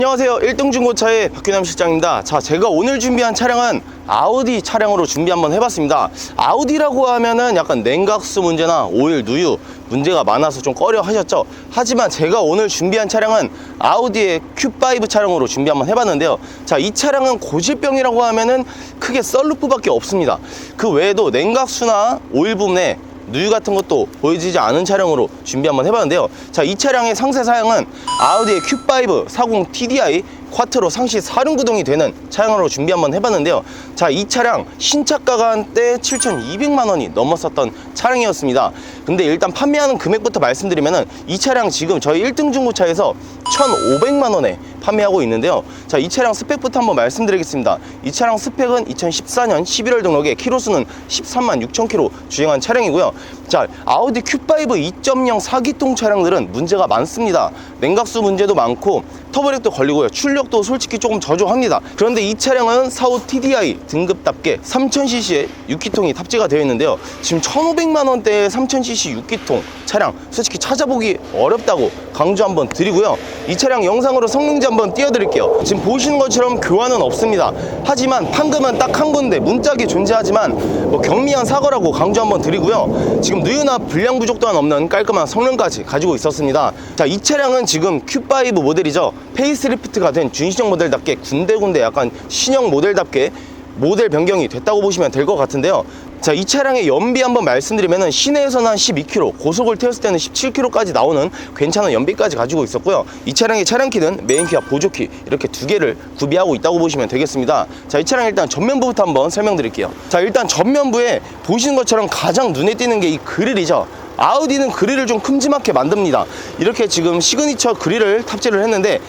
안녕하세요. 1등 중고차의 박규남 실장입니다. 자 제가 오늘 준비한 차량은 아우디 차량으로 준비 한번 해봤습니다. 아우디라고 하면은 약간 냉각수 문제나 오일 누유 문제가 많아서 좀 꺼려 하셨죠? 하지만 제가 오늘 준비한 차량은 아우디의 Q5 차량으로 준비 한번 해봤는데요. 자 이 차량은 고질병이라고 하면은 크게 썰루프밖에 없습니다. 그 외에도 냉각수나 오일 부분에 누유 같은 것도 보여지지 않은 차량으로 준비 한번 해봤는데요. 자, 이 차량의 상세 사양은 아우디의 Q5 40 TDI 쿼트로 상시 사륜 구동이 되는 차량으로 준비 한번 해봤는데요. 자, 이 차량 신차가가 한때 7,200만 원이 넘었었던 차량이었습니다. 근데 일단 판매하는 금액부터 말씀드리면 은 이 차량 지금 저희 1등 중고차에서 1,500만 원에 판매하고 있는데요. 자, 이 차량 스펙부터 한번 말씀드리겠습니다. 이 차량 스펙은 2014년 11월 등록에 키로수는 13만 6천 킬로 주행한 차량이고요. 자, 아우디 Q5 2.0 4기통 차량들은 문제가 많습니다. 냉각수 문제도 많고 터보렉도 걸리고요. 출력도 솔직히 조금 저조합니다. 그런데 이 차량은 45 TDI 등급답게 3000cc의 6기통이 탑재가 되어 있는데요. 지금 1500만 원대의 3000cc 6기통 차량 솔직히 찾아보기 어렵다고 강조 한번 드리고요. 이 차량 영상으로 성능지 한번 띄워드릴게요. 지금 보시는 것처럼 교환은 없습니다. 하지만 판금은 딱 한 군데 문짝이 존재하지만 뭐 경미한 사고라고 강조 한번 드리고요. 지금 누유나 불량 부족 또한 없는 깔끔한 성능까지 가지고 있었습니다. 자, 이 차량은 지금 Q5 모델이죠. 페이스리프트가 된 준신형 모델답게 군데군데 약간 신형 모델답게 모델 변경이 됐다고 보시면 될 것 같은데요. 자, 이 차량의 연비 한번 말씀드리면은 시내에서는 한 12km, 고속을 태웠을 때는 17km까지 나오는 괜찮은 연비까지 가지고 있었고요. 이 차량의 차량키는 메인키와 보조키 이렇게 두 개를 구비하고 있다고 보시면 되겠습니다. 자, 이 차량 일단 전면부부터 한번 설명드릴게요. 자, 일단 전면부에 보시는 것처럼 가장 눈에 띄는 게 이 그릴이죠. 아우디는 그릴을 좀 큼지막하게 만듭니다. 이렇게 지금 시그니처 그릴을 탑재를 했는데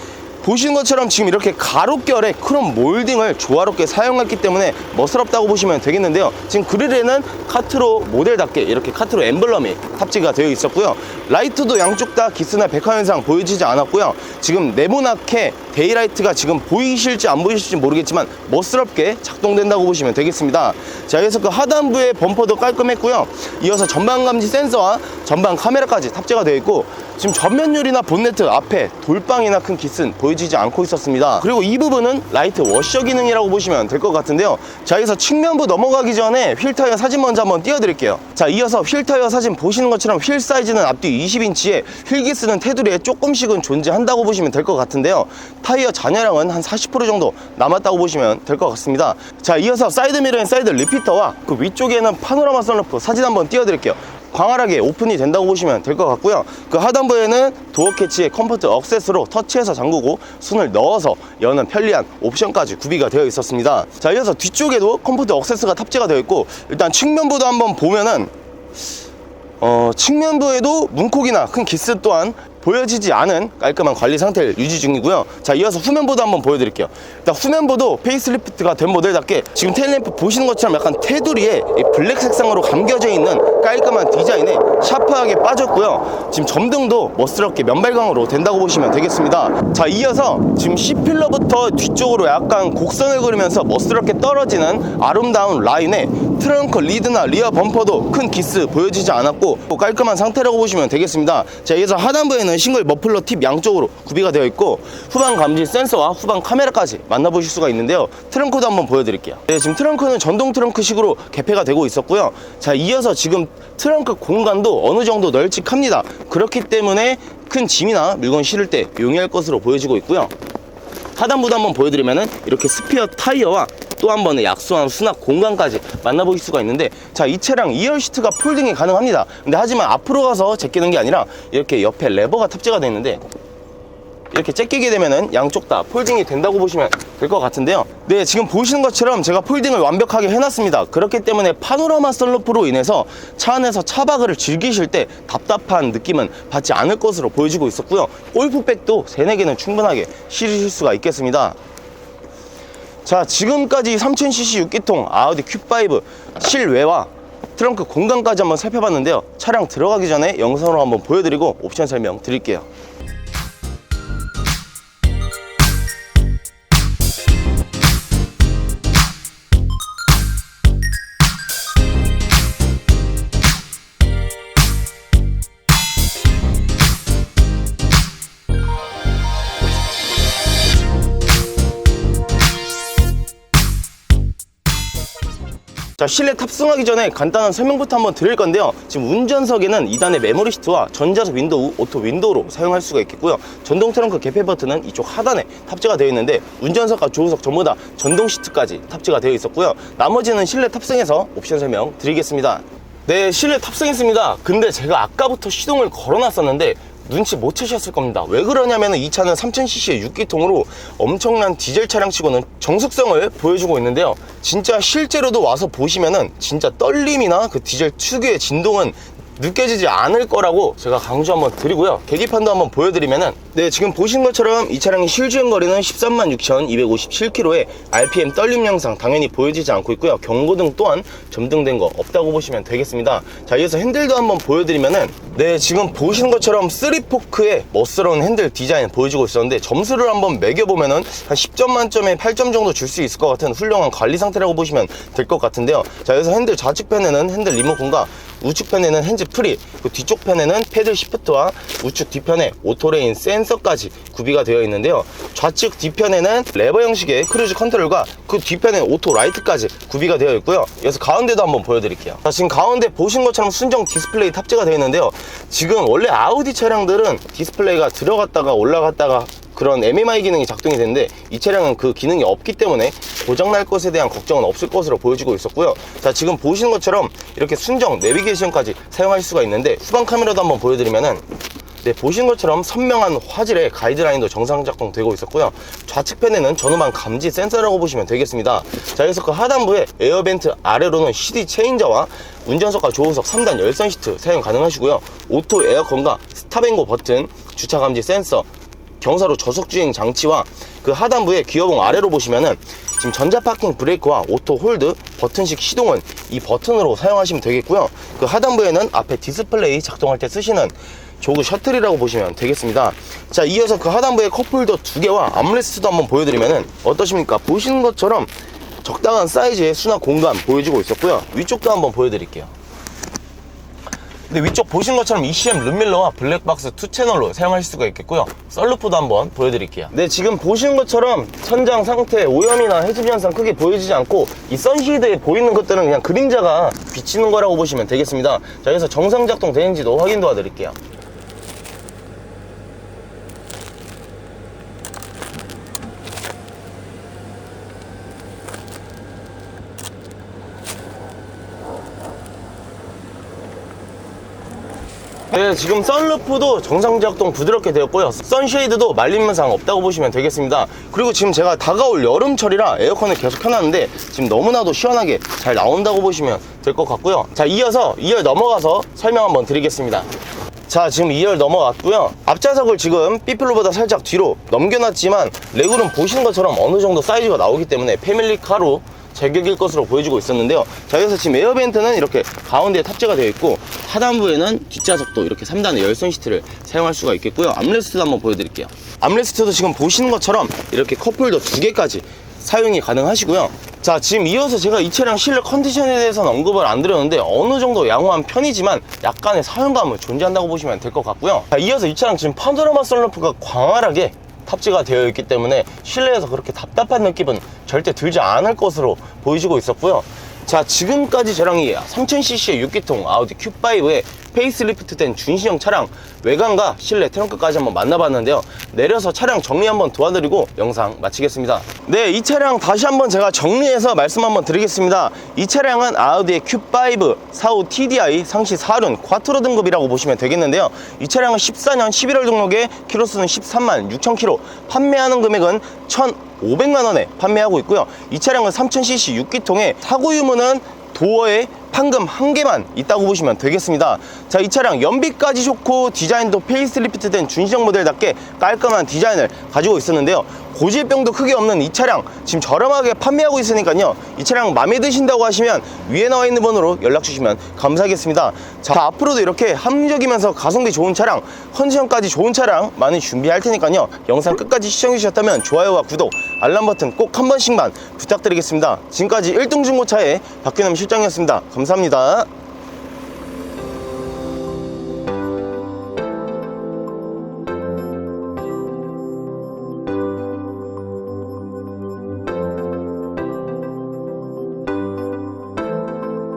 보시는 것처럼 지금 이렇게 가로결의 크롬 몰딩을 조화롭게 사용했기 때문에 멋스럽다고 보시면 되겠는데요. 지금 그릴에는 카트로 모델답게 이렇게 카트로 엠블럼이 탑재가 되어 있었고요. 라이트도 양쪽 다 기스나 백화 현상 보여지지 않았고요. 지금 네모나게 데이라이트가 지금 보이실지 안 보이실지 모르겠지만 멋스럽게 작동된다고 보시면 되겠습니다. 자, 그래서 그 하단부의 범퍼도 깔끔했고요. 이어서 전방 감지 센서와 전방 카메라까지 탑재가 되어 있고 지금 전면율이나 본네트 앞에 돌방이나 큰 기스는 보여지지 않고 있었습니다. 그리고 이 부분은 라이트 워셔 기능이라고 보시면 될 것 같은데요. 자, 여기서 측면부 넘어가기 전에 휠 타이어 사진 먼저 한번 띄워드릴게요. 자, 이어서 휠 타이어 사진 보시는 것처럼 휠 사이즈는 앞뒤 20인치에 휠 기스는 테두리에 조금씩은 존재한다고 보시면 될 것 같은데요. 타이어 잔여량은 한 40% 정도 남았다고 보시면 될 것 같습니다. 자, 이어서 사이드 미러인 사이드 리피터와 그 위쪽에는 파노라마 선루프 사진 한번 띄워드릴게요. 광활하게 오픈이 된다고 보시면 될 것 같고요. 그 하단부에는 도어 캐치의 컴포트 억세스로 터치해서 잠그고 손을 넣어서 여는 편리한 옵션까지 구비가 되어 있었습니다. 자, 이어서 뒤쪽에도 컴포트 억세스가 탑재가 되어 있고 일단 측면부도 한번 보면은 어, 측면부에도 문콕이나 큰 기스 또한 보여지지 않은 깔끔한 관리 상태를 유지 중이고요. 자, 이어서 후면보도 한번 보여드릴게요. 일단 후면보도 페이스리프트가 된 모델답게 지금 테일램프 보시는 것처럼 약간 테두리에 이 블랙 색상으로 감겨져 있는 깔끔한 디자인에 샤프하게 빠졌고요. 지금 점등도 멋스럽게 면발광으로 된다고 보시면 되겠습니다. 자, 이어서 지금 C필러부터 뒤쪽으로 약간 곡선을 그리면서 멋스럽게 떨어지는 아름다운 라인에 트렁크 리드나 리어 범퍼도 큰 기스 보여지지 않았고 깔끔한 상태라고 보시면 되겠습니다. 자, 이어서 하단부에는 싱글 머플러 팁 양쪽으로 구비가 되어 있고 후방 감지 센서와 후방 카메라까지 만나보실 수가 있는데요. 트렁크도 한번 보여드릴게요. 네, 지금 트렁크는 전동 트렁크식으로 개폐가 되고 있었고요. 자, 이어서 지금 트렁크 공간도 어느 정도 널찍합니다. 그렇기 때문에 큰 짐이나 물건 실을 때 용이할 것으로 보여지고 있고요. 하단부도 한번 보여드리면은 이렇게 스피어 타이어와 또 한 번의 약소한 수납 공간까지 만나보실 수가 있는데 자 이 차량 2열 시트가 폴딩이 가능합니다. 근데 하지만 앞으로 가서 제끼는 게 아니라 이렇게 옆에 레버가 탑재가 되어 있는데 이렇게 째끼게 되면은 양쪽 다 폴딩이 된다고 보시면 될 것 같은데요. 네 지금 보시는 것처럼 제가 폴딩을 완벽하게 해놨습니다. 그렇기 때문에 파노라마 썬루프로 인해서 차 안에서 차박을 즐기실 때 답답한 느낌은 받지 않을 것으로 보여지고 있었고요. 골프백도 3, 4개는 충분하게 실으실 수가 있겠습니다 자 지금까지 3000cc 6기통 아우디 Q5 실외와 트렁크 공간까지 한번 살펴봤는데요. 차량 들어가기 전에 영상으로 한번 보여드리고 옵션 설명 드릴게요 자 실내 탑승하기 전에 간단한 설명부터 한번 드릴 건데요. 지금 운전석에는 2단의 메모리 시트와 전자석 윈도우, 오토 윈도우로 사용할 수가 있겠고요. 전동 트렁크 개폐 버튼은 이쪽 하단에 탑재가 되어 있는데 운전석과 조수석 전부 다 전동 시트까지 탑재가 되어 있었고요. 나머지는 실내 탑승해서 옵션 설명 드리겠습니다. 네 실내 탑승했습니다. 근데 제가 아까부터 시동을 걸어놨었는데 눈치 못 채셨을 겁니다. 왜 그러냐면 이 차는 3000cc의 6기통으로 엄청난 디젤 차량치고는 정숙성을 보여주고 있는데요. 진짜 실제로도 와서 보시면은 진짜 떨림이나 그 디젤 특유의 진동은 느껴지지 않을 거라고 제가 강조 한번 드리고요. 계기판도 한번 보여드리면은 네 지금 보신 것처럼 이 차량의 실주행 거리는 13만 6,257km에 RPM 떨림 영상 당연히 보여지지 않고 있고요. 경고등 또한 점등된 거 없다고 보시면 되겠습니다. 자 이어서 핸들도 한번 보여드리면은 네 지금 보시는 것처럼 3포크의 멋스러운 핸들 디자인 보여주고 있었는데 점수를 한번 매겨보면은 한 10점 만점에 8점 정도 줄 수 있을 것 같은 훌륭한 관리 상태라고 보시면 될 것 같은데요. 자 여기서 핸들 좌측 편에는 핸들 리모컨과 우측 편에는 핸즈 프리 그 뒤쪽 편에는 패들 시프트와 우측 뒤편에 오토레인 센서까지 구비가 되어 있는데요. 좌측 뒤편에는 레버 형식의 크루즈 컨트롤과 그 뒤편에 오토 라이트까지 구비가 되어 있고요. 여기서 가운데도 한번 보여드릴게요. 자 지금 가운데 보신 것처럼 순정 디스플레이 탑재가 되어 있는데요. 지금 원래 아우디 차량들은 디스플레이가 들어갔다가 올라갔다가 그런 MMI 기능이 작동이 되는데 이 차량은 그 기능이 없기 때문에 고장날 것에 대한 걱정은 없을 것으로 보여지고 있었고요 자 지금 보시는 것처럼 이렇게 순정 내비게이션까지 사용할 수가 있는데 후방 카메라도 한번 보여드리면은 네, 보신 것처럼 선명한 화질의 가이드라인도 정상 작동되고 있었고요. 좌측 편에는 전후방 감지 센서라고 보시면 되겠습니다. 자, 여기서 그 하단부에 에어벤트 아래로는 CD 체인저와 운전석과 조우석 3단 열선 시트 사용 가능하시고요. 오토 에어컨과 스탑앤고 버튼, 주차 감지 센서, 경사로 저속 주행 장치와 그 하단부에 기어봉 아래로 보시면은 지금 전자 파킹 브레이크와 오토 홀드 버튼식 시동은 이 버튼으로 사용하시면 되겠고요. 그 하단부에는 앞에 디스플레이 작동할 때 쓰시는 조그 셔틀이라고 보시면 되겠습니다. 자, 이어서 그 하단부에 컵홀더 두 개와 암레스트도 한번 보여드리면은 어떠십니까? 보시는 것처럼 적당한 사이즈의 수납 공간 보여주고 있었고요. 위쪽도 한번 보여드릴게요. 근데 위쪽 보신 것처럼 ECM 룸밀러와 블랙박스 투 채널로 사용하실 수가 있겠고요. 썰루프도 한번 보여드릴게요. 네, 지금 보시는 것처럼 천장 상태 오염이나 해집 현상 크게 보여지지 않고 이 선시드에 보이는 것들은 그냥 그림자가 비치는 거라고 보시면 되겠습니다. 자, 여기서 정상 작동 되는지도 확인 도와드릴게요. 네, 지금 썬루프도 정상 작동 부드럽게 되었고요. 선쉐이드도 말림 현상 없다고 보시면 되겠습니다. 그리고 지금 제가 다가올 여름철이라 에어컨을 계속 켜놨는데 지금 너무나도 시원하게 잘 나온다고 보시면 될 것 같고요. 자, 이어서 2열 넘어가서 설명 한번 드리겠습니다. 자 지금 2열 넘어갔고요 앞좌석을 지금 B플로보다 살짝 뒤로 넘겨놨지만 레그룸 보시는 것처럼 어느 정도 사이즈가 나오기 때문에 패밀리카로 제격일 것으로 보여지고 있었는데요. 자 여기서 지금 에어벤트는 이렇게 가운데에 탑재가 되어 있고 하단부에는 뒷좌석도 이렇게 3단의 열선 시트를 사용할 수가 있겠고요. 암레스트도 한번 보여드릴게요. 암레스트도 지금 보시는 것처럼 이렇게 컵홀더 두 개까지 사용이 가능하시고요. 자 지금 이어서 제가 이 차량 실내 컨디션에 대해서는 언급을 안 드렸는데 어느 정도 양호한 편이지만 약간의 사용감은 존재한다고 보시면 될 것 같고요. 자 이어서 이 차량 지금 파노라마 썬루프가 광활하게 탑재가 되어 있기 때문에 실내에서 그렇게 답답한 느낌은 절대 들지 않을 것으로 보여지고 있었고요. 자 지금까지 저랑 이 3000cc의 6기통 아우디 Q5의 페이스리프트 된 준시형 차량 외관과 실내 트렁크까지 한번 만나봤는데요. 내려서 차량 정리 한번 도와드리고 영상 마치겠습니다. 네 이 차량 다시 한번 제가 정리해서 말씀 한번 드리겠습니다. 이 차량은 아우디의 Q5 45 TDI 상시 4륜 쿼트로 등급이라고 보시면 되겠는데요. 이 차량은 14년 11월 등록에 키로수는 13만 6천 킬로. 판매하는 금액은 1,500만 원에 판매하고 있고요. 이 차량은 3000cc 6기통에 사고 유무는 도어에 판금 한 개만 있다고 보시면 되겠습니다. 자 이 차량 연비까지 좋고 디자인도 페이스리프트 된 준시형 모델답게 깔끔한 디자인을 가지고 있었는데요. 고질병도 크게 없는 이 차량 지금 저렴하게 판매하고 있으니까요. 이 차량 마음에 드신다고 하시면 위에 나와 있는 번호로 연락 주시면 감사하겠습니다. 자 앞으로도 이렇게 합리적이면서 가성비 좋은 차량 컨디션까지 좋은 차량 많이 준비할 테니까요. 영상 끝까지 시청해 주셨다면 좋아요와 구독 알람 버튼 꼭 한 번씩만 부탁드리겠습니다. 지금까지 1등 중고차의 박규남 실장이었습니다 감사합니다